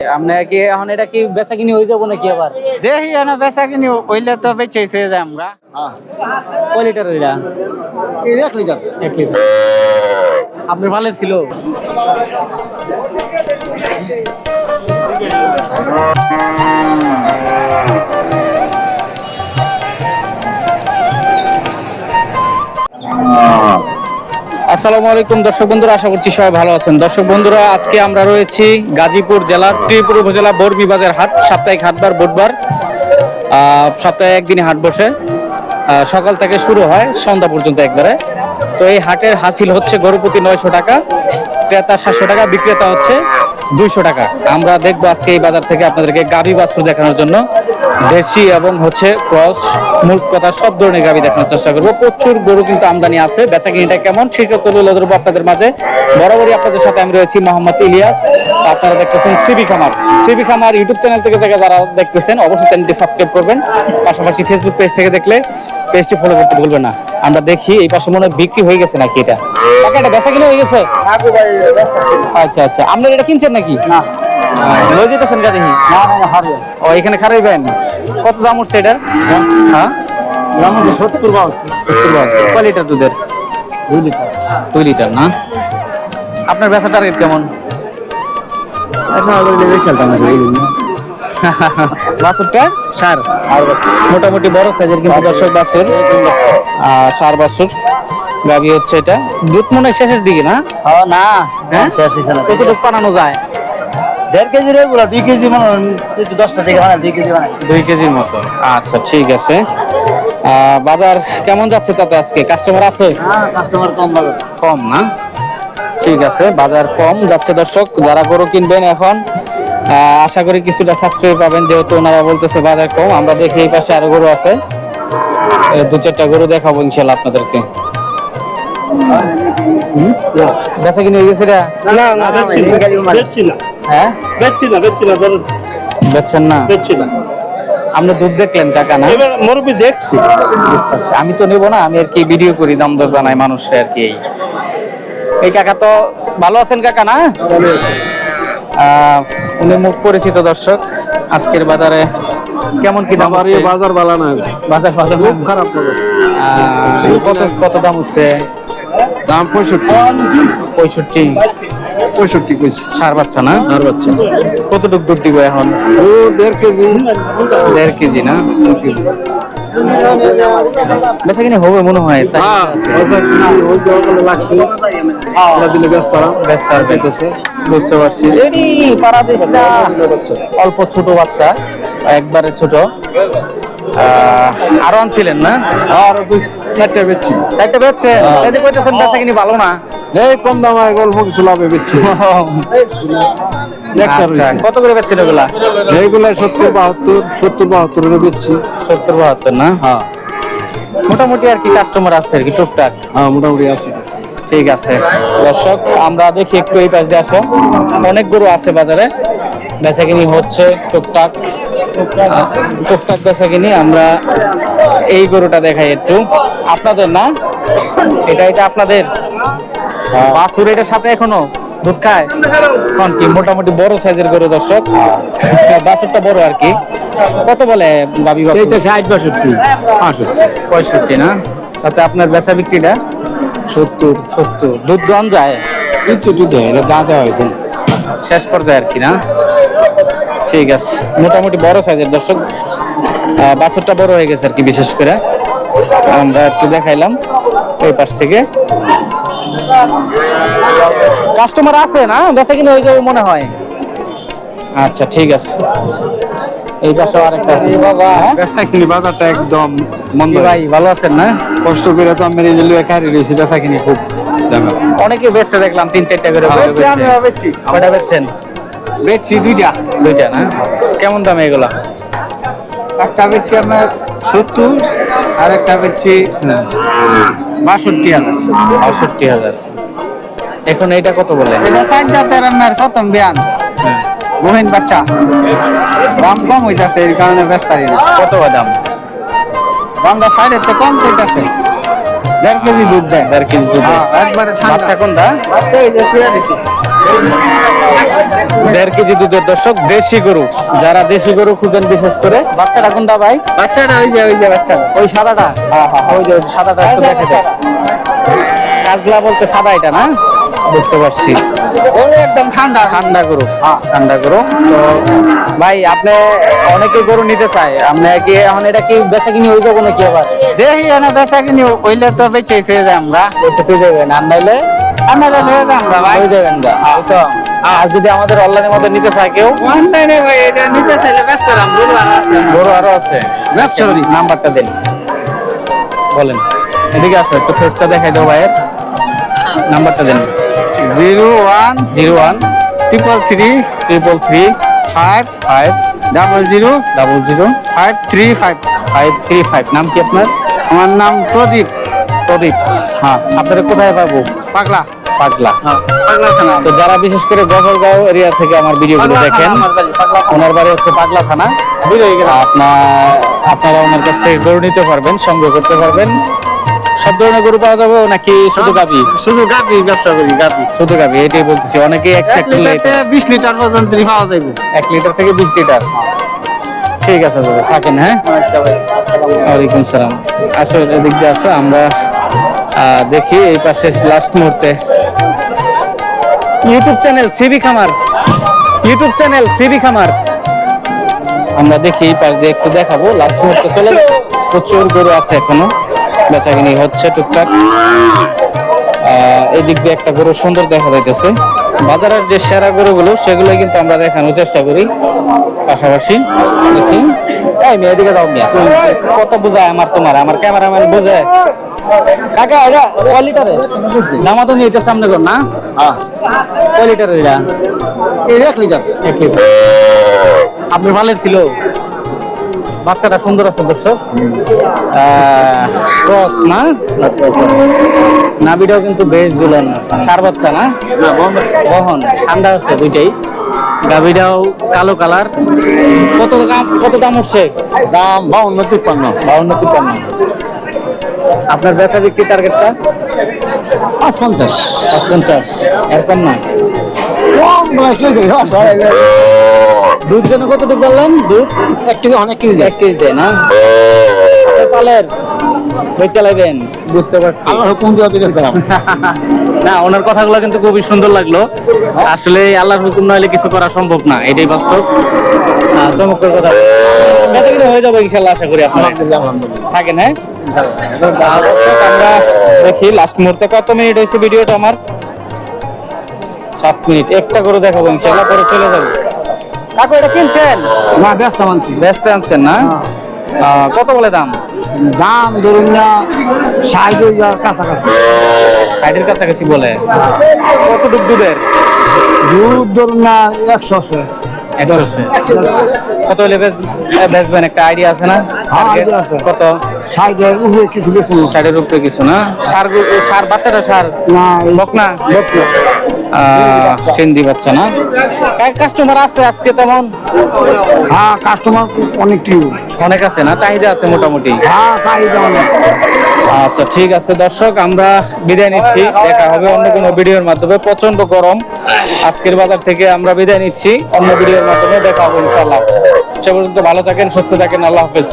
আপনি কি এখন এটা কি বেচা কিনি হয়ে যাব নাকি আবার? দেখি এখন বেচা কিনি হইলে তো বেচে হয়ে যায় আমরা। কয় লিটার ওইটা এক লিটার। এক লিটার। আপনার ভালো ছিল। আসসালামু আলাইকুম, দর্শক বন্ধুরা, আশা করছি সবাই ভালো আছেন। দর্শক বন্ধুরা, আজকে আমরা রয়েছি গাজীপুর জেলার শ্রীপুর উপজেলা বরবি বাজার হাট, সাপ্তাহিক হাটবার বুধবার। সপ্তাহে একদিনই হাট বসে। সকাল থেকে শুরু হয় সন্ধ্যা পর্যন্ত একবারে। তো এই হাটের হাসিল হচ্ছে গরু প্রতি নয়শো টাকা, ক্রেতা সাতশো টাকা, বিক্রেতা হচ্ছে দুইশো টাকা। আমরা দেখব আজকে এই বাজার থেকে আপনাদেরকে গাভী বাছুর দেখানোর জন্য। দেশি এবং হচ্ছে ক্রস মূল কথা সব ধরনের গাভী দেখানোর চেষ্টা করব। প্রচুর গরু কিন্তু আমদানি আছে। বেচা কিনিটা কেমন? সেই সব তুলে ধরবো আপনাদের মাঝে। বরাবরই আপনাদের সাথে আমি রয়েছি মোহাম্মদ ইলিয়াস। আপনারা দেখতেছেন সিবি খামার। সিবি খামার ইউটিউব চ্যানেল থেকে থেকে যারা দেখতেছেন অবশ্যই চ্যানেলটি সাবস্ক্রাইব করবেন। পাশাপাশি ফেসবুক পেজ থেকে দেখলে পেজটি ফলো করতে ভুলবেন না। আমরা দেখি এই পাশে মনে হয় বিক্রি হয়ে গেছে নাকি এটা? কাকা এটা বেচা কিনে হয়ে গেছে? আচ্ছা আচ্ছা। আপনারা এটা কিনছেন নাকি? না। যেতেছেন গা দেখি ও এখানে খারাইবেন? কত দাম উঠছে এটার? হ্যাঁ? সত্তর সত্তর বাহাত্তর কয় লিটার দুধের? দুই লিটার। দুই লিটার না? আপনার বেচা টার্গেট কেমন? বাছুরটা? সার? মোটামুটি বড় সাইজের কিন্তু দর্শক বাছুর। সার বাছুর। গাবি হচ্ছে এটা। দুধ মনে হয় শেষের দিকে না? হ্যাঁ না হ্যাঁ? শেষ কতটুকু বানানো যায়? দেড় কেজি দুই কেজি মানে দশটা থেকে দুই কেজি বানাই দুই কেজির মতো। আচ্ছা ঠিক আছে। আহ, বাজার কেমন যাচ্ছে তাতে আজকে? কাস্টমার আছে? কাস্টমার কম পাবে কম না? ঠিক আছে বাজার কম যাচ্ছে দর্শক। যারা গরু কিনবেন এখন আহ, আশা করি কিছুটা সাশ্রয় পাবেন যেহেতু ওনারা বলতেছে বাজার কম। আমরা দেখি এই পাশে আরও গরু আছে। দু চারটা গরু দেখাবো ইনশাল্লাহ আপনাদেরকে? বেচা কিনে গেছে? না না। হ্যাঁ? বেচছি না বেচছি না ধরুন বেচছেন না? বেচছি না আপনি দুধ দেখলেন কাকা না? এবার মুরব্বী দেখছি। আমি তো নেব না আমি আর কি ভিডিও করি দাম দর জানাই মানুষের আর কি এই। কাকা তো ভালো আছেন কাকা না? আহ, উনি মুখ পরিচিত দর্শক। আজকের বাজারে কেমন কি দাম উঠছে? বাজার বালা না। বাজার ভালো না? খারাপ আহ, কত কত দাম হচ্ছে? দাম পঁয়ষট্টি। পঁয়ষট্টি। পঁয়ষট্টি কইছি। সার বাচ্চা না? আর বাচ্চা। কতটুক দুধ দিব এখন? ও দেড় কেজি। দেড় কেজি না? বেচা কিনে হবে মনে হয় হ্যাঁ লাগছে। দিলে বুঝতে পারছি। পারাদেশটা। অল্প ছোট বাচ্চা একবারে ছোট। আরও আনছিলেন না? আর দুই চারটা বেচছি। চারটে বেচছে কইতেছেন বেচা কিনি ভালো না। এই কম দামে অল্প কিছু লাভে বেচছি। আচ্ছা, কত করে বেচছিল এগুলা? এইগুলা সত্তর বাহাত্তর সত্তর বাহাত্তর বেচছি। সত্তর বাহাত্তর না? হ্যাঁ। মোটামুটি আর কি কাস্টমার আসছে আর কি টুকটাক? হ্যাঁ মোটামুটি আছে। ঠিক আছে। দর্শক আমরা দেখি একটু এই পাশ দিয়ে আসো। অনেক গরু আছে বাজারে। বেচা কিনি হচ্ছে টুকটাক। টুকটাক বেচা কিনি আমরা এই গরুটা দেখাই একটু। আপনাদের না? এটা এটা আপনাদের? বাছুর এটার সাথে এখনও দুধ খায়? এখন কি মোটামুটি বড় সাইজের গরু দর্শক। বাছুরটা বড় আর কি। কত বলে বাবি বাছুর? এইটা ষাট বাষট্টি। পঁয়ষট্টি না? তাতে আপনার বেচা বিক্রিটা? সত্তর। সত্তর। দুধ দন যায়? একটু দেয় এটা যা দেওয়া হয়েছে। শেষ পর্যায়ে আর কি না? ঠিক আছে। মোটামুটি বড় সাইজের দর্শক বাছুরটা বড় হয়ে গেছে আর কি বিশেষ করে। আমরা একটু দেখাইলাম এই পাশ থেকে। কাস্টমার আছে না? বেচা কিনে হয়ে যাবে মনে হয়। আচ্ছা ঠিক আছে। এই পাশে আরেকটা আছে। বাবা। হ্যাঁ? বেচা কিনি বাজারটা একদম মন্দ ভাই ভালো আছেন না? কষ্ট করে তো আমি নিজে লুয়ে রয়েছি বেচা কিনি খুব ঝামেলা। অনেকে বেচতে দেখলাম তিন চারটা করে বলে বেচছি, বেচছে। আমিও কয়টা বেচছেন? দুইটা। দুইটা না? কেমন দামে এগুলা? একটা বেচছি আপনার সত্তর আর একটা বেচছি বাষট্টি হাজার। বাষট্টি হাজার। এখন এইটা কত বলে? এটা চার জাতের আপনার প্রথম বিয়ান। বহিন বাচ্চা। দাম কম হইতাছে এই কারণে ব্যস্তারি না কত দাম? দামটা সাইডের তো কম হইতাছে। দেড় কেজি দুধ দেয়। দেড় কেজি দুধ হ্যাঁ, একবারে বাচ্চা কোনটা? বাচ্চা এই যে শুয়ে দিছি দেড় কেজি দুধের দর্শক দেশি গরু। যারা দেশি গরু খুঁজেন বিশেষ করে বাচ্চাটা কোনটা ভাই? বাচ্চাটা ওই যে ওই যে বাচ্চা ওই সাদাটা? হ্যাঁ হ্যাঁ ওই যে সাদাটা একটু দেখা যায় কাজলা বলতে সাদা এটা না? বুঝতে পারছি। একদম ঠান্ডা। ঠান্ডা গরু। ঠান্ডা গরু। তো ভাই আপনি অনেকে গরু নিতে চায়। আপনি কি এখন এটা কি বেচা কিনি হয়ে যাব নাকি আবার? দেখি এনে বেচা কিনি হইলে তো বেঁচে হয়ে যায় আমরা। বেচে যাবেন। আর নাইলে হয়ে ভাই। হয়ে। যাবেন তো। আর যদি আমাদের অনলাইনের মধ্যে নিতে চায় কেউ? অনলাইনে ভাই এটা নিতে চাইলে ব্যস্ত রাম গরু আর আছে। গরু আরও আছে। নাম্বারটা দিন। বলেন। এদিকে আসো একটু ফেসটা দেখাই দাও ভাইয়ের। নাম্বারটা দিন। Zero one zero one triple three triple three five five double zero double zero five three five five three five নাম কি আপনার? আমার নাম প্রদীপ। প্রদীপ। হ্যাঁ আপনারা কোথায় পাবো? পাগলা। পাগলা। পাগলা তো যারা বিশেষ করে গফরগাঁও এরিয়া থেকে আমার ভিডিওগুলো দেখেন। ওনার বাড়ি হচ্ছে পাগলা থানা। আপনার আপনারা ওনার কাছ থেকে গরু নিতে পারবেন সংগ্রহ করতে পারবেন। সব ধরনের গরু পাওয়া যাবে নাকি শুধু গাবি শুধু গাবি ব্যবসা করি গাবি শুধু গাবি এটাই বলতেছি অনেকেই এক লিটারতে বিশ লিটার পর্যন্ত পাওয়া যাবে। এক লিটার থেকে বিশ লিটার? ঠিক আছে দাদা থাকেন হ্যাঁ? আচ্ছা ভাই ওয়ালাইকুম সালাম। আসো এদিক দিয়ে আসো আমরা দেখি এই পাশে লাস্ট মুহূর্তে। ইউটিউব চ্যানেল সিবি খামার ইউটিউব চ্যানেল সিবি খামার আমরা দেখি এই পাশ দিয়ে একটু দেখাবো। লাস্ট মুহূর্তে চলে প্রচুর গরু আছে এখনও। বেচাকিনি হচ্ছে টুকটাক। আহ, এই দিক দিয়ে একটা গরু সুন্দর দেখা যাইতেছে। বাজারের যে সেরা গরুগুলো সেগুলো কিন্তু আমরা দেখানোর চেষ্টা করি। পাশাপাশি দেখি। এই মেয়ে এদিকে দাও মিয়া। কত বোঝায় আমার তোমার? আমার ক্যামেরাম্যান বোঝায় কাকা এটা কয় লিটারে তো নিতে সামনে কর না? কয় লিটারের এটা? এক লিটার। এক লিটার। আপনি ভালো ছিল। বাচ্চাটা সুন্দর আছে দর্শক। ক্রস না? নাবিটাও কিন্তু বেশ ঝুলেন। সার বাচ্চা না? বহন। ঠান্ডা আছে দুইটাই। গাভিটাও কালো কালার। কত দাম কত দাম দাম বাউন্ন তিপ্পান্ন। বাউন্ন তিপ্পান্ন। আপনার বিক্রি টার্গেটটা পাঁচ পঞ্চাশ। পাঁচ পঞ্চাশ। এরকম না? দুধ যেন কতটুকু দুধ এক কেজি অনেক কেজি এক কেজি দেয় না? পালের চালাইবেন বুঝতে পারছি। হুকুম দেওয়া না ওনার কথাগুলো কিন্তু খুবই সুন্দর লাগল। আসলে আল্লাহর হুকুম নইলে কিছু করা সম্ভব না এটাই বাস্তব। চমৎকার কথা। হয়ে যাবে ইনশাল্লাহ আশা করি আপনার থাকেন হ্যাঁ? আমরা দেখি লাস্ট মুহূর্তে কত মিনিট হয়েছে ভিডিওটা আমার? সাত মিনিট একটা করে দেখাবো ইনশাল্লাহ পরে চলে যাব। কাকু এটা কিনছেন? না ব্যস্ত মানছি ব্যস্ত আনছেন না? আহ, কত বলে দাম? দাম ধরুন না ষাট কাছাকাছি। ষাটের কাছাকাছি বলে। কতটুক দুধের? দুধ ধরুন না একশো একশো কত হলে বেচবেন? একটা আইডিয়া আছে না? হ্যাঁ, আছে। কত? উপরে কিছু বেশি। ষাটের উপরে কিছু না? সার সার বাচ্চাটা সার? না সিন্ধি বাচ্চা না? কাস্টমার আছে আজকে তেমন? হ্যাঁ কাস্টমার অনেক আছে না? চাহিদা আছে মোটামুটি? হ্যাঁ চাহিদা অনেক। আচ্ছা ঠিক আছে দর্শক, আমরা বিদায় নিচ্ছি। দেখা হবে অন্য কোনো ভিডিওর মাধ্যমে। প্রচণ্ড গরম। আজকের বাজার থেকে আমরা বিদায় নিচ্ছি। অন্য ভিডিওর মাধ্যমে দেখা হবে ইনশাল্লাহ সে পর্যন্ত ভালো থাকেন, সুস্থ থাকেন। আল্লাহ হাফেজ।